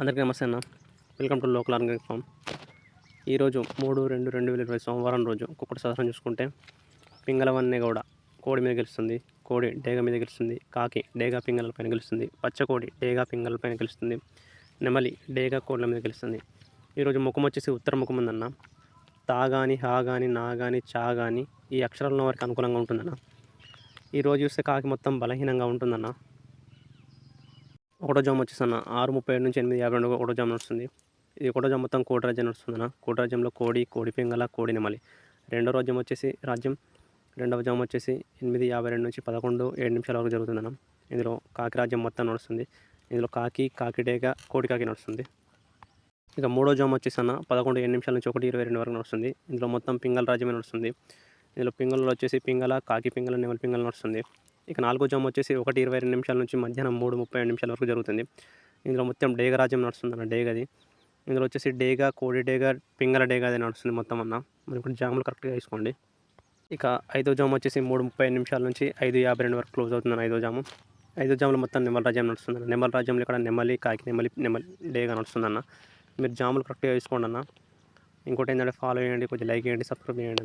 అందరికీ నమస్తే అన్న. Welcome to local organic farm ఈరోజు మూడు రెండు రెండు వేల ఇరవై సోమవారం రోజు కుక్కటి శాస్త్రం చూసుకుంటే పింగళవన్నే గౌడ కోడి మీద గెలుస్తుంది కోడి డేగ మీద గెలుస్తుంది కాకి డేగా పింగళలపైన గెలుస్తుంది పచ్చకోడి డేగా పింగళలపైన గెలుస్తుంది నెమలి డేగా కోళ్ళ మీద గెలుస్తుంది. ఈరోజు ముఖం వచ్చేసి ఉత్తర ముఖం ఉందన్న. తా కానీ హా కానీ నా కానీ చా కానీ ఈ అక్షరాలను వారికి అనుకూలంగా ఉంటుందన్న. ఈరోజు చూస్తే కాకి మొత్తం బలహీనంగా ఉంటుందన్న. ఒకటో జామ్ వచ్చేసన్న ఆరు ముప్పై ఏడు నుంచి ఎనిమిది యాభై రెండు ఒకటో జామ్ నడుస్తుంది. ఇది ఒకటో జామ్ మొత్తం కోటి రాజ్యం నడుస్తుంది అన్న కోటి రాజ్యంలో కోడి కోడి పింగళ కోడి నెమలి. రెండో రాజ్యం వచ్చేసి రాజ్యం. రెండవ జామ్ వచ్చేసి ఎనిమిది యాభై రెండు నుంచి పదకొండు ఏడు నిమిషాల వరకు జరుగుతుందన్న. ఇందులో కాకి రాజ్యం మొత్తం నడుస్తుంది. ఇందులో కాకి కాకిడేగ కోడి కాకి నడుస్తుంది. ఇక మూడో జామ్ వచ్చేసి అన్న పదకొండు ఏడు నిమిషాల నుంచి ఒకటి ఇరవై రెండు వరకు నడుస్తుంది. ఇందులో మొత్తం పింగళ రాజ్యమే నడుస్తుంది. ఇందులో పింగళలో వచ్చేసి పింగళ కాకి పింగళ నెమలి పింగళ నడుస్తుంది. ఇక నాలుగో జామ్ వచ్చేసి ఒకటి ఇరవై రెండు నిమిషాల నుంచి మధ్యాహ్నం మూడు ముప్పై ఐదు నిమిషాల వరకు జరుగుతుంది. ఇందులో మొత్తం డేగ రాజ్యం నడుస్తుంది అన్న డేగది. ఇందులో వచ్చేసి డేగా కోడి డేగా పింగళ డేగా అది నడుస్తుంది మొత్తం అన్న. మరి ఇప్పుడు జాములు కరెక్ట్గా వేసుకోండి. ఇక ఐదో జామ్ వచ్చేసి మూడు ముప్పై ఐదు నిమిషాల నుంచి ఐదు యాభై రెండు వరకు క్లోజ్ అవుతుంది ఐదో జాము. ఐదో జాములు మొత్తం నెమల రాజ్యం నడుస్తుంది నెమల రాజ్యంలో ఇక్కడ నెమలి కాకి నెమలి నెమలి డేగా నడుస్తుంది అన్న మీరు జాములు కరెక్ట్గా వేసుకోండి అన్న. ఇంకోటి ఏంటంటే ఫాలో చేయండి కొంచెం లైక్ చేయండి సబ్స్క్రైబ్ చేయండి.